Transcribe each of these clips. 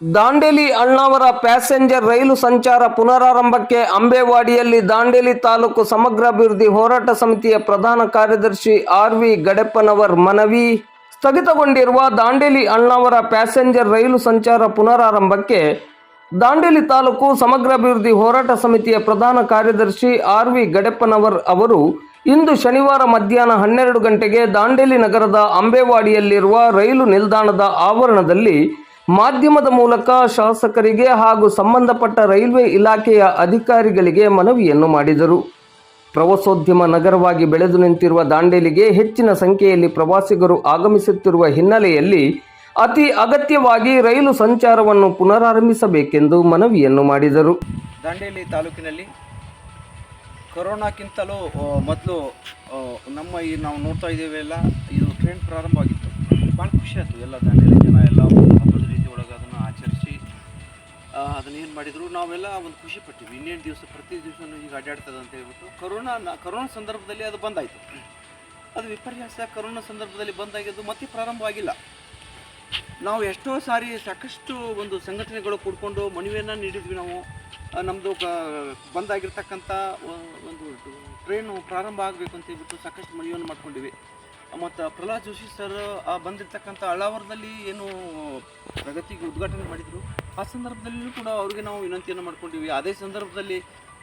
Dandeli Alnavar passenger ರೈಲು ಸಂಚಾರ ಪುನರಾರಂಭಕ್ಕೆ ಅಂಬೇವಾಡಿಯಲ್ಲಿ ದಾಂಡೇಲಿ ತಾಲೂಕು ಸಮಗ್ರಾಭಿವೃದ್ಧಿ ಹೋರಾಟ ಸಮಿತಿಯ ಪ್ರಧಾನ ಕಾರ್ಯದರ್ಶಿ ಆರ್ ವಿ ಗಡೆಪ್ಪನವರ್ ಮನವಿ. ಸ್ಥಗಿತಗೊಂಡಿರುವ ದಾಂಡೇಲಿ ಅಣ್ಣಾವರ ಪ್ಯಾಸೆಂಜರ್ ರೈಲು ಸಂಚಾರ ಪುನರಾರಂಭಕ್ಕೆ ದಾಂಡೇಲಿ ತಾಲೂಕು ಸಮಗ್ರಾಭಿವೃದ್ಧಿ ಹೋರಾಟ ಸಮಿತಿಯ ಪ್ರಧಾನ ಕಾರ್ಯದರ್ಶಿ ಆರ್ ವಿ ಗಡೆಪ್ಪನವರ್ ಅವರು ಇಂದು ಶನಿವಾರ ಮಧ್ಯಾಹ್ನ ಹನ್ನೆರಡು ಗಂಟೆಗೆ ದಾಂಡೇಲಿ ನಗರದ ಅಂಬೇವಾಡಿಯಲ್ಲಿರುವ ರೈಲು ನಿಲ್ದಾಣದ ಆವರಣದಲ್ಲಿ ಮಾಧ್ಯಮದ ಮೂಲಕ ಶಾಸಕರಿಗೆ ಹಾಗೂ ಸಂಬಂಧಪಟ್ಟ ರೈಲ್ವೆ ಇಲಾಖೆಯ ಅಧಿಕಾರಿಗಳಿಗೆ ಮನವಿಯನ್ನು ಮಾಡಿದರು. ಪ್ರವಾಸೋದ್ಯಮ ನಗರವಾಗಿ ಬೆಳೆದು ನಿಂತಿರುವ ದಾಂಡೇಲಿಗೆ ಹೆಚ್ಚಿನ ಸಂಖ್ಯೆಯಲ್ಲಿ ಪ್ರವಾಸಿಗರು ಆಗಮಿಸುತ್ತಿರುವ ಹಿನ್ನೆಲೆಯಲ್ಲಿ ಅತಿ ಅಗತ್ಯವಾಗಿ ರೈಲು ಸಂಚಾರವನ್ನು ಪುನರಾರಂಭಿಸಬೇಕೆಂದು ಮನವಿಯನ್ನು ಮಾಡಿದರು. ದಾಂಡೇಲಿ ತಾಲೂಕಿನಲ್ಲಿ ಕೊರೋನಾಕ್ಕಿಂತಲೂ ಮೊದಲು ನಮ್ಮ ಈ ನಾವು ನೋಡ್ತಾ ಇದ್ದೇವೆ ಎಲ್ಲ, ಇದು ಟ್ರೈನ್ ಪ್ರಾರಂಭ ಆಗಿತ್ತು ಭಾಳ ಖುಷಿ ಆಯಿತು ಎಲ್ಲ ದಾಂಡೇಲಿ ಜನ ಎಲ್ಲ ಅದನ್ನು ಏನು ಮಾಡಿದ್ರು? ನಾವೆಲ್ಲ ಒಂದು ಖುಷಿ ಪಟ್ಟಿವಿ. ಇನ್ನೇನು ದಿವಸ, ಪ್ರತಿ ದಿವಸನೂ ಈಗ ಅಡ್ಡಾಡ್ತದೆ ಅಂತ ಹೇಳ್ಬಿಟ್ಟು ಕೊರೋನಾ ಕರೋನಾ ಸಂದರ್ಭದಲ್ಲಿ ಅದು ಬಂದಾಯಿತು. ಅದು ವಿಪರ್ಯಾಸ ಕೊರೋನಾ ಸಂದರ್ಭದಲ್ಲಿ ಬಂದಾಗಿದ್ದು ಮತ್ತೆ ಪ್ರಾರಂಭವಾಗಿಲ್ಲ ನಾವು ಎಷ್ಟೋ ಸಾರಿ ಸಾಕಷ್ಟು ಒಂದು ಸಂಘಟನೆಗಳು ಕೂಡ್ಕೊಂಡು ಮನವಿಯನ್ನು ನೀಡಿದ್ವಿ ನಾವು. ನಮ್ಮದು ಬಂದಾಗಿರ್ತಕ್ಕಂಥ ಒಂದು ಟ್ರೈನು ಪ್ರಾರಂಭ ಆಗಬೇಕು ಅಂತ ಹೇಳ್ಬಿಟ್ಟು ಸಾಕಷ್ಟು ಮನವಿಯನ್ನು ಮಾಡ್ಕೊಂಡಿವಿ. ಮತ್ತು ಪ್ರಹ್ಲಾದ್ ಜೋಶಿ ಸರ್ ಆ ಬಂದಿರ್ತಕ್ಕಂಥ ಅಳಾವರದಲ್ಲಿ ಏನು ಪ್ರಗತಿಗೆ ಉದ್ಘಾಟನೆ ಮಾಡಿದರು? ಆ ಸಂದರ್ಭದಲ್ಲಿಯೂ ಕೂಡ ಅವ್ರಿಗೆ ನಾವು ವಿನಂತಿಯನ್ನು ಮಾಡ್ಕೊಂಡಿವಿ. ಅದೇ ಸಂದರ್ಭದಲ್ಲಿ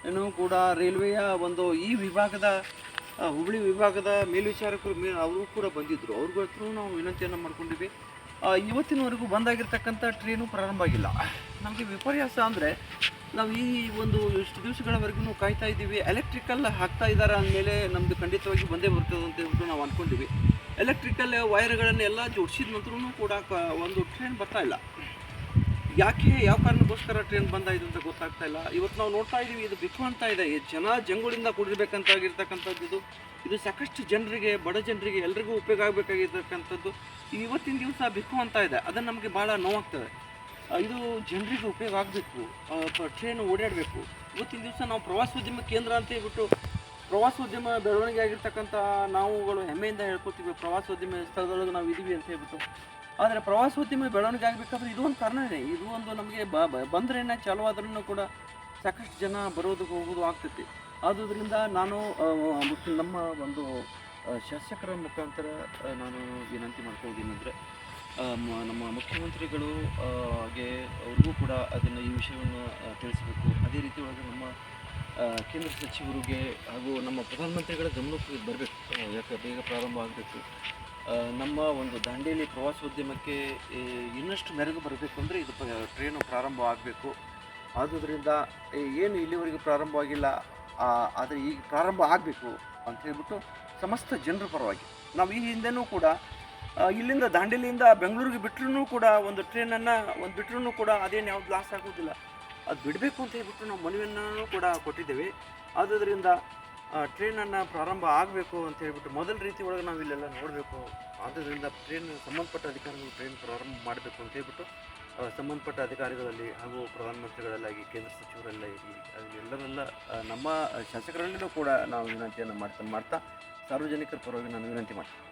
ಏನು ಕೂಡ ರೈಲ್ವೆಯ ಒಂದು ಈ ವಿಭಾಗದ ಹುಬ್ಬಳ್ಳಿ ವಿಭಾಗದ ಮೇಲ್ವಿಚಾರಕರು ಮೇ ಅವರು ಕೂಡ ಬಂದಿದ್ದರು ಅವ್ರಿಗೂ ನಾವು ವಿನಂತಿಯನ್ನು ಮಾಡ್ಕೊಂಡಿವಿ. ಇವತ್ತಿನವರೆಗೂ ಬಂದಾಗಿರ್ತಕ್ಕಂಥ ಟ್ರೈನು ಪ್ರಾರಂಭ ಆಗಿಲ್ಲ. ನಮಗೆ ವಿಪರ್ಯಾಸ ಅಂದರೆ ನಾವು ಈ ಒಂದು ಇಷ್ಟು ದಿವಸಗಳವರೆಗೂ ಕಾಯ್ತಾ ಇದ್ದೀವಿ. ಎಲೆಕ್ಟ್ರಿಕಲ್ ಹಾಕ್ತಾ ಇದ್ದಾರೆ ಅಂದಮೇಲೆ ನಮ್ಮದು ಖಂಡಿತವಾಗಿ ಬಂದೇ ಬರ್ತದೆ ಅಂತ ಹೇಳ್ಬಿಟ್ಟು ನಾವು ಅಂದ್ಕೊಂಡಿವಿ ಎಲೆಕ್ಟ್ರಿಕಲ್ ವೈರ್ಗಳನ್ನೆಲ್ಲ ಜೋಡಿಸಿದ ನಂತರೂ ಕೂಡ ಒಂದು ಟ್ರೈನ್ ಬರ್ತಾ ಇಲ್ಲ. ಯಾಕೆ, ಯಾವ ಕಾರಣಕ್ಕೋಸ್ಕರ ಟ್ರೈನ್ ಬಂದಾಯಿತು ಅಂತ ಗೊತ್ತಾಗ್ತಾ ಇಲ್ಲ. ಇವತ್ತು ನಾವು ನೋಡ್ತಾ ಇದ್ದೀವಿ, ಇದು ಬಿಕ್ಕು ಅಂತ ಇದೆ. ಜನ ಜಂಗುಳಿಂದ ಕುಡಿರ್ಬೇಕಂತಾಗಿರ್ತಕ್ಕಂಥದ್ದು ಇದು ಸಾಕಷ್ಟು ಜನರಿಗೆ, ಬಡ ಜನರಿಗೆ ಎಲ್ರಿಗೂ ಉಪಯೋಗ ಆಗಬೇಕಾಗಿರ್ತಕ್ಕಂಥದ್ದು. ಇವತ್ತಿನ ದಿವಸ ಬಿಕ್ಕು ಅಂತ ಇದೆ. ಅದನ್ನು ನಮಗೆ ಭಾಳ ನೋವಾಗ್ತದೆ. ಇದು ಜನರಿಗೆ ಉಪಯೋಗ ಆಗಬೇಕು. ಟ್ರೈನ್ ಓಡಾಡಬೇಕು. ಇವತ್ತಿನ ದಿವಸ ನಾವು ಪ್ರವಾಸೋದ್ಯಮ ಕೇಂದ್ರ ಅಂತ ಹೇಳ್ಬಿಟ್ಟು ಪ್ರವಾಸೋದ್ಯಮ ಬೆಳವಣಿಗೆ ಆಗಿರ್ತಕ್ಕಂಥ ನಾವುಗಳು ಹೆಮ್ಮೆಯಿಂದ ಹೇಳ್ಕೊತೀವಿ ಪ್ರವಾಸೋದ್ಯಮ ಸ್ಥಳದೊಳಗೆ ನಾವು ಇದೀವಿ ಅಂತ ಹೇಳ್ಬಿಟ್ಟು. ಆದರೆ ಪ್ರವಾಸೋದ್ಯಮ ಬೆಳವಣಿಗೆ ಆಗಬೇಕಾದ್ರೆ ಇದು ಒಂದು ಕಾರಣನೇ ಇದು. ಒಂದು ನಮಗೆ ಬ ಬಂದ್ರೇನೆ ಚಾಲು ಆದ್ರೂ ಕೂಡ ಸಾಕಷ್ಟು ಜನ ಬರೋದು ಹೋಗೋದು ಆಗ್ತೈತಿ. ಆದುದರಿಂದ ನಾನು ನಮ್ಮ ಒಂದು ಶಾಸಕರ ಮುಖಾಂತರ ನಾನು ವಿನಂತಿ ಮಾಡ್ಕೊಳ್ತೀನಿ ಅಂದರೆ ನಮ್ಮ ಮುಖ್ಯಮಂತ್ರಿಗಳು ಹಾಗೆ ಅವ್ರಿಗೂ ಕೂಡ ಅದನ್ನು ಈ ವಿಷಯವನ್ನು ತಿಳಿಸಬೇಕು. ಅದೇ ರೀತಿ ಒಳಗೆ ನಮ್ಮ ಕೇಂದ್ರ ಸಚಿವರಿಗೆ ಹಾಗೂ ನಮ್ಮ ಪ್ರಧಾನಮಂತ್ರಿಗಳ ಗಮನಕ್ಕೆ ಬರಬೇಕು. ಯಾಕೆ ಬೇಗ ಪ್ರಾರಂಭ ಆಗಬೇಕು. ನಮ್ಮ ಒಂದು ದಾಂಡೇಲಿ ಪ್ರವಾಸೋದ್ಯಮಕ್ಕೆ ಇನ್ನಷ್ಟು ಮೆರುಗು ಬರಬೇಕು ಅಂದರೆ ಇದು ಟ್ರೈನು ಪ್ರಾರಂಭ ಆಗಬೇಕು. ಆದುದರಿಂದ ಏನು ಇಲ್ಲಿವರೆಗೂ ಪ್ರಾರಂಭವಾಗಿಲ್ಲ ಆದರೆ ಈಗ ಪ್ರಾರಂಭ ಆಗಬೇಕು ಅಂತ ಹೇಳ್ಬಿಟ್ಟು ಸಮಸ್ತ ಜನರ ಪರವಾಗಿ, ನಾವು ಈ ಹಿಂದೆನೂ ಕೂಡ ಇಲ್ಲಿಂದ ದಾಂಡೇಲಿಯಿಂದ ಬೆಂಗಳೂರಿಗೆ ಬಿಟ್ಟರೂ ಕೂಡ ಒಂದು ಟ್ರೈನನ್ನು, ಒಂದು ಬಿಟ್ಟರೂ ಕೂಡ ಅದೇನು ಯಾವ್ದು ಲಾಸ್ ಆಗೋದಿಲ್ಲ. ಅದು ಬಿಡಬೇಕು ಅಂತ ಹೇಳ್ಬಿಟ್ಟು ನಾವು ಮನವಿಯನ್ನು ಕೂಡ ಕೊಟ್ಟಿದ್ದೇವೆ. ಆದ್ದರಿಂದ ಟ್ರೈನನ್ನು ಪ್ರಾರಂಭ ಆಗಬೇಕು ಅಂತ ಹೇಳ್ಬಿಟ್ಟು ಮೊದಲ ರೀತಿ ಒಳಗೆ ನಾವು ಇಲ್ಲೆಲ್ಲ ನೋಡಬೇಕು. ಆದ್ದರಿಂದ ಟ್ರೈನ್ ಸಂಬಂಧಪಟ್ಟ ಅಧಿಕಾರಿಗಳು ಟ್ರೈನ್ ಪ್ರಾರಂಭ ಮಾಡಬೇಕು ಅಂತ ಹೇಳ್ಬಿಟ್ಟು ಸಂಬಂಧಪಟ್ಟ ಅಧಿಕಾರಿಗಳಲ್ಲಿ ಹಾಗೂ ಪ್ರಧಾನಮಂತ್ರಿಗಳಲ್ಲಾಗಿ ಕೇಂದ್ರ ಸಚಿವರೆಲ್ಲ ಇರಲಿ ಅಲ್ಲಿ ನಮ್ಮ ಶಾಸಕರಲ್ಲಿಯೂ ಕೂಡ ನಾವು ವಿನಂತಿಯನ್ನು ಮಾಡ್ತಾ ಮಾಡ್ತಾ ಸಾರ್ವಜನಿಕರ ಪರವಾಗಿ ನಾನು ವಿನಂತಿ ಮಾಡ್ತೀನಿ.